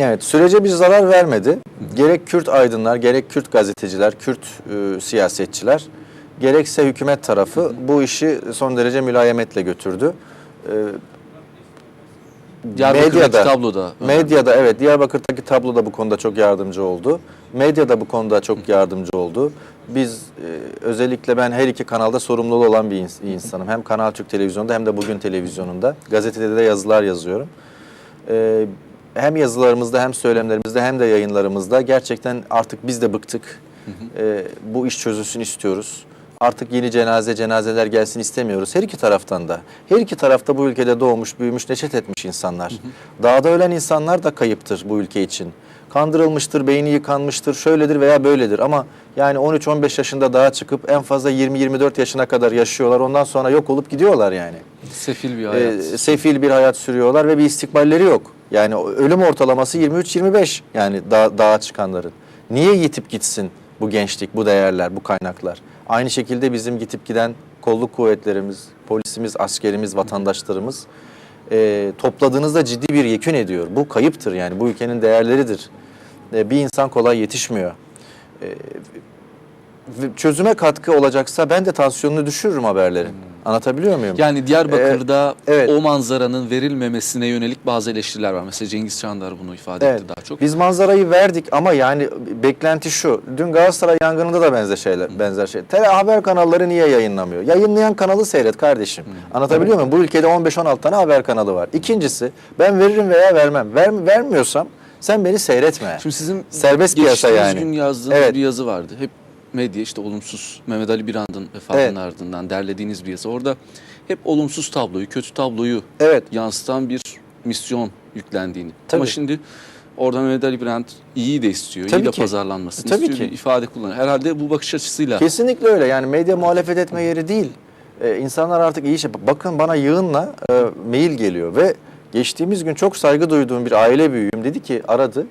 Evet, sürece bir zarar vermedi. Gerek Kürt aydınlar, gerek Kürt gazeteciler, Kürt e, siyasetçiler, gerekse hükümet tarafı bu işi son derece mülayemetle götürdü. E, medyada, tabloda. medyada evet Diyarbakır'daki tablo da bu konuda çok yardımcı oldu. Medya da bu konuda çok yardımcı oldu. Biz e, özellikle ben her iki kanalda sorumluluğu olan bir ins- insanım. Hem Kanal Türk Televizyonu'nda hem de Bugün Televizyonunda. Gazetede de yazılar yazıyorum. E, hem yazılarımızda hem söylemlerimizde hem de yayınlarımızda gerçekten artık biz de bıktık. E, bu iş çözülsün istiyoruz. Artık yeni cenaze cenazeler gelsin istemiyoruz. Her iki taraftan da. Her iki tarafta bu ülkede doğmuş, büyümüş, neşet etmiş insanlar. Dağda ölen insanlar da kayıptır bu ülke için. Kandırılmıştır, beyni yıkanmıştır, şöyledir veya böyledir. Ama yani 13-15 yaşında dağa çıkıp en fazla 20-24 yaşına kadar yaşıyorlar. Ondan sonra yok olup gidiyorlar yani. Sefil bir Ee, hayat. sefil bir hayat sürüyorlar ve bir istikballeri yok. Yani ölüm ortalaması 23-25 yani dağ, dağa çıkanların. Niye yitip gitsin bu gençlik, bu değerler, bu kaynaklar? Aynı şekilde bizim gitip giden kolluk kuvvetlerimiz, polisimiz, askerimiz, vatandaşlarımız e, topladığınızda ciddi bir yekün ediyor. Bu kayıptır yani bu ülkenin değerleridir. E, bir insan kolay yetişmiyor. E, çözüme katkı olacaksa ben de tansiyonunu düşürürüm haberlerin. Anlatabiliyor muyum? Yani Diyarbakır'da Ee, evet. o manzaranın verilmemesine yönelik bazı eleştiriler var. Mesela Cengiz Çandar bunu ifade etti daha çok. Biz manzarayı verdik ama yani beklenti şu. Dün Galatasaray yangınında da benzer şeyler, benzer şey. Tele haber kanalları niye yayınlamıyor? Yayınlayan kanalı seyret kardeşim. Anlatabiliyor muyum? Bu ülkede 15-16 tane haber kanalı var. İkincisi ben veririm veya vermem. Ver, vermiyorsam sen beni seyretme. Şimdi sizin Serbest piyasa geçtiğimiz yani. gün yazdığınız Evet. bir yazı vardı. Hep medya işte olumsuz Mehmet Ali Birand'ın vefatının Evet. ardından derlediğiniz bir yazı. Orada hep olumsuz tabloyu, kötü tabloyu Evet. yansıtan bir misyon yüklendiğini. Tabii. Ama şimdi orada Mehmet Ali Birand iyi de istiyor, Tabii iyi de ki. pazarlanmasını Tabii istiyor ki. ifade kullanıyor. Herhalde bu bakış açısıyla Kesinlikle öyle. Yani medya muhalefet etme yeri değil. Ee, insanlar artık iyi şey. Bakın bana yığınla e, mail geliyor ve geçtiğimiz gün çok saygı duyduğum bir aile büyüğüm dedi ki aradı.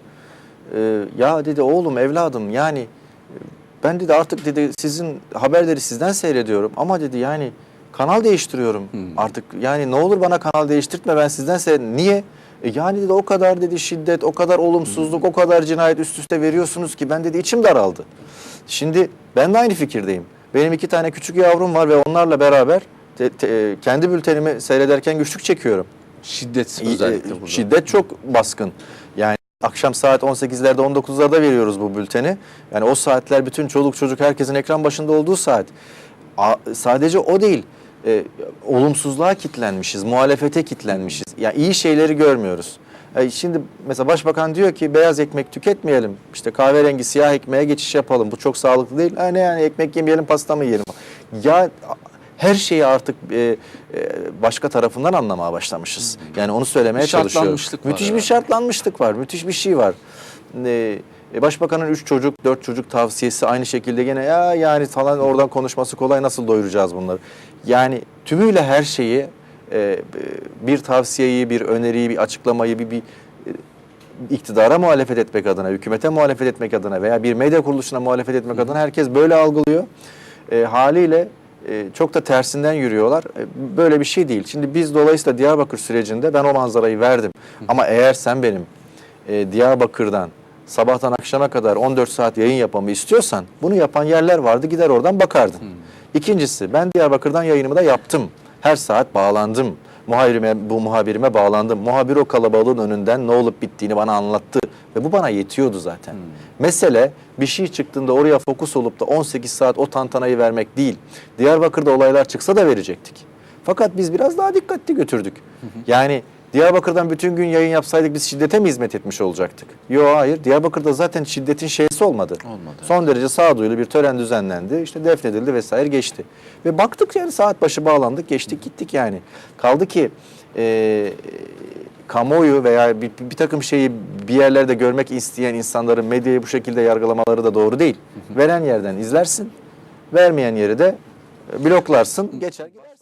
Ee, ya dedi oğlum evladım yani e, ben dedi artık dedi sizin haberleri sizden seyrediyorum ama dedi yani kanal değiştiriyorum artık. Yani ne olur bana kanal değiştirtme ben sizden seyred. Niye? E yani dedi o kadar dedi şiddet, o kadar olumsuzluk, o kadar cinayet üst üste veriyorsunuz ki ben dedi içim daraldı. Şimdi ben de aynı fikirdeyim. Benim iki tane küçük yavrum var ve onlarla beraber te- te- kendi bültenimi seyrederken güçlük çekiyorum. şiddet özellikle e, burada. Şiddet çok baskın. Yani akşam saat 18'lerde 19'larda veriyoruz bu bülteni. Yani o saatler bütün çoluk çocuk herkesin ekran başında olduğu saat. A- sadece o değil. E, olumsuzluğa kitlenmişiz, muhalefete kitlenmişiz. Yani iyi şeyleri görmüyoruz. E, şimdi mesela başbakan diyor ki beyaz ekmek tüketmeyelim. İşte kahverengi siyah ekmeğe geçiş yapalım. Bu çok sağlıklı değil. Ha, ne yani ekmek yemeyelim, pasta mı yiyelim? Ya her şeyi artık e, e, başka tarafından anlamaya başlamışız. Yani onu söylemeye çalışıyorum. şartlanmışlık var Müthiş bir herhalde. şartlanmışlık var. Müthiş bir şey var. E, e, Başbakanın üç çocuk, dört çocuk tavsiyesi aynı şekilde gene ya yani falan oradan konuşması kolay nasıl doyuracağız bunları? Yani tümüyle her şeyi e, bir tavsiyeyi, bir öneriyi, bir açıklamayı, bir, bir e, iktidara muhalefet etmek adına, hükümete muhalefet etmek adına veya bir medya kuruluşuna muhalefet etmek adına herkes böyle algılıyor. E, haliyle e, çok da tersinden yürüyorlar. E, böyle bir şey değil. Şimdi biz dolayısıyla Diyarbakır sürecinde ben o manzarayı verdim. Ama eğer sen benim e, Diyarbakır'dan sabahtan akşama kadar 14 saat yayın yapmamı istiyorsan bunu yapan yerler vardı gider oradan bakardın. İkincisi ben Diyarbakır'dan yayınımı da yaptım. Her saat bağlandım. Muhabirime, bu muhabirime bağlandım. Muhabir o kalabalığın önünden ne olup bittiğini bana anlattı. Ve bu bana yetiyordu zaten. Mesele bir şey çıktığında oraya fokus olup da 18 saat o tantanayı vermek değil. Diyarbakır'da olaylar çıksa da verecektik. Fakat biz biraz daha dikkatli götürdük. Yani Diyarbakır'dan bütün gün yayın yapsaydık biz şiddete mi hizmet etmiş olacaktık? Yok hayır. Diyarbakır'da zaten şiddetin şeysi olmadı. Olmadı, Son derece sağduyulu bir tören düzenlendi. İşte defnedildi vesaire geçti. Ve baktık yani saat başı bağlandık geçtik gittik yani. Kaldı ki e, kamuoyu veya bir, bir takım şeyi bir yerlerde görmek isteyen insanların medyayı bu şekilde yargılamaları da doğru değil. Veren yerden izlersin. Vermeyen yeri de bloklarsın. Geçer gider.